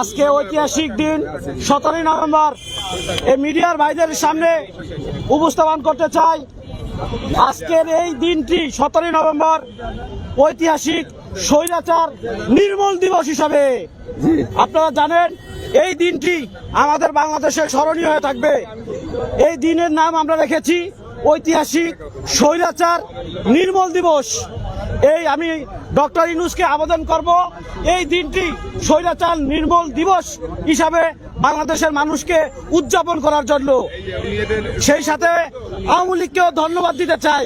আজকে ঐতিহাসিক দিন, সতেরোই নভেম্বর। এই মিডিয়ার ভাইদের সামনে উপস্থাপন করতে চাই। আজকের এই দিনটি সতেরোই নভেম্বর, ঐতিহাসিক স্বৈরাচার নির্মূল দিবস হিসাবে। আপনারা জানেন, এই দিনটি আমাদের বাংলাদেশে স্মরণীয় হয়ে থাকবে। এই দিনের নাম আমরা রেখেছি, ঐতিহাসিক স্বৈরাচার নির্মূল দিবস। এই আমি ডক্টর ইনুসকে আবেদন করব। এই দিনটি স্বৈরাচার নির্মূল দিবস হিসাবে বাংলাদেশের মানুষকে উদযাপন করার জন্য। সেই সাথে আওয়ামী লীগকেও ধন্যবাদ দিতে চাই।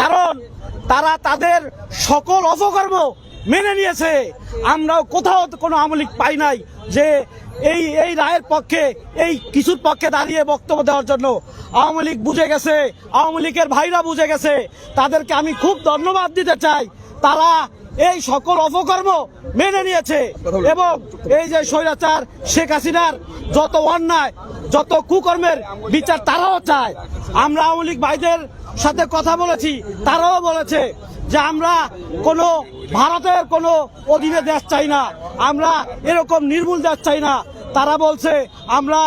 কারণ তারা তাদের সকল অপকর্ম মেনে নিয়েছে। আমরাও কোথাও কোনো আমলিক পাই নাই যে এই এই রায়ের পক্ষে, এই কিছুর পক্ষে দাঁড়িয়ে বক্তব্য দেওয়ার জন্য আওয়ামী লীগ বুঝে গেছে, আওয়ামী লীগের ভাইরা বুঝে গেছে। তাদেরকে আমি খুব ধন্যবাদ দিতে চাই। তারা এই সকল অপকর্ম মেনে নিয়েছে। এবং এই যে স্বৈরাচার শেখ হাসিনার যত অন্যায় যত কুকর্মের বিচার তারাও চায়। আমরা আওয়ামী লীগ ভাইদের সাথে কথা বলেছি তারাও বলেছে যে আমরা কোনো ভারতের কোনো অধীনে দেশ চাই না। আমরা এরকম নির্মূল দেশ চাই না। তারা বলছে, আমরা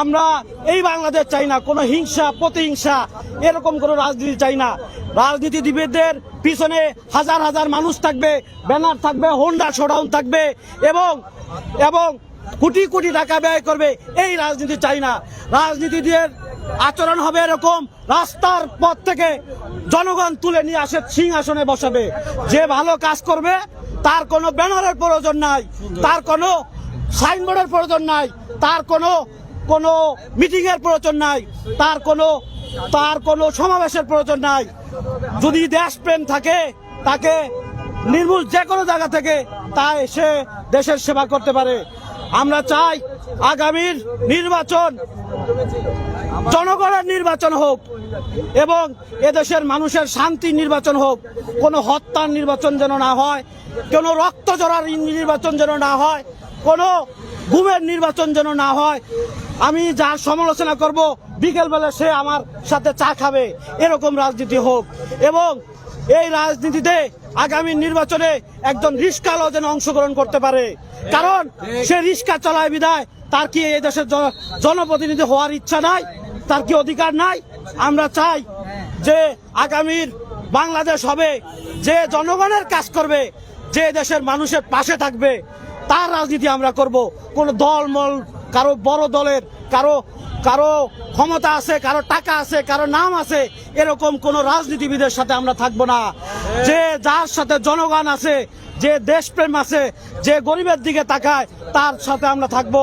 আমরা এই বাংলাদেশ চাই না, কোনো হিংসা, প্রতিহিংসা, এরকম কোনো রাজনীতি চাই না। রাজনীতিবিদদের পিছনে হাজার হাজার মানুষ থাকবে, ব্যানার থাকবে, হোন্ডা শোডাউন থাকবে এবং এবং কোটি কোটি টাকা ব্যয় করবে, এই রাজনীতি চাই না। রাজনীতিদের আচরণ হবে এরকম, রাস্তার পথ থেকে জনগণ তুলে নিয়ে আসে, সিংহাসনে বসাবে। যে ভালো কাজ করবে, তার কোনো ব্যানারের প্রয়োজন নাই, তার কোনো সাইনবোর্ডের প্রয়োজন নাই, তার কোনো কোনো মিটিং এর প্রয়োজন নাই, তার কোনো তার কোনো সমাবেশের প্রয়োজন নাই। যদি দেশপ্রেম থাকে, তাকে নির্মূল যে কোনো জায়গা থেকে তা এসে দেশের সেবা করতে পারে। আমরা চাই আগামীর নির্বাচন, জনগণের নির্বাচন হোক এবং এদেশের মানুষের শান্তি নির্বাচন হোক। কোনো হত্যার নির্বাচন যেন না হয়, কোনো রক্ত জড়ার নির্বাচন যেন না হয়। কোনো ঘুমের নির্বাচন যেন না হয়। আমি যার সমালোচনা করব, বিকেলবেলা সে আমার সাথে চা খাবে, এরকম রাজনীতি হোক। এবং এই রাজনীতিতে আগামী নির্বাচনে একজন রিস্কালও যেন অংশগ্রহণ করতে পারে। কারণ সে রিস্কা চালায় বিদায়, তার কি এই দেশের জনপ্রতিনিধি হওয়ার ইচ্ছা নাই? তার কি অধিকার নাই? আমরা চাই যে আগামীর বাংলাদেশ হবে, যে জনগণের কাজ করবে, যে দেশের মানুষের পাশে থাকবে। তার রাজনীতি আমরা করব। কোনো দলমল কারও বড় দলের, কারও কারও ক্ষমতা আছে, কারও টাকা আছে, কারও নাম আছে, এরকম কোন রাজনীতিবিদের সাথে আমরা থাকব না। যে যার সাথে জনগণ আছে, যে দেশপ্রেম আছে, যে গরিবের দিকে তাকায়, তার সাথে আমরা থাকব।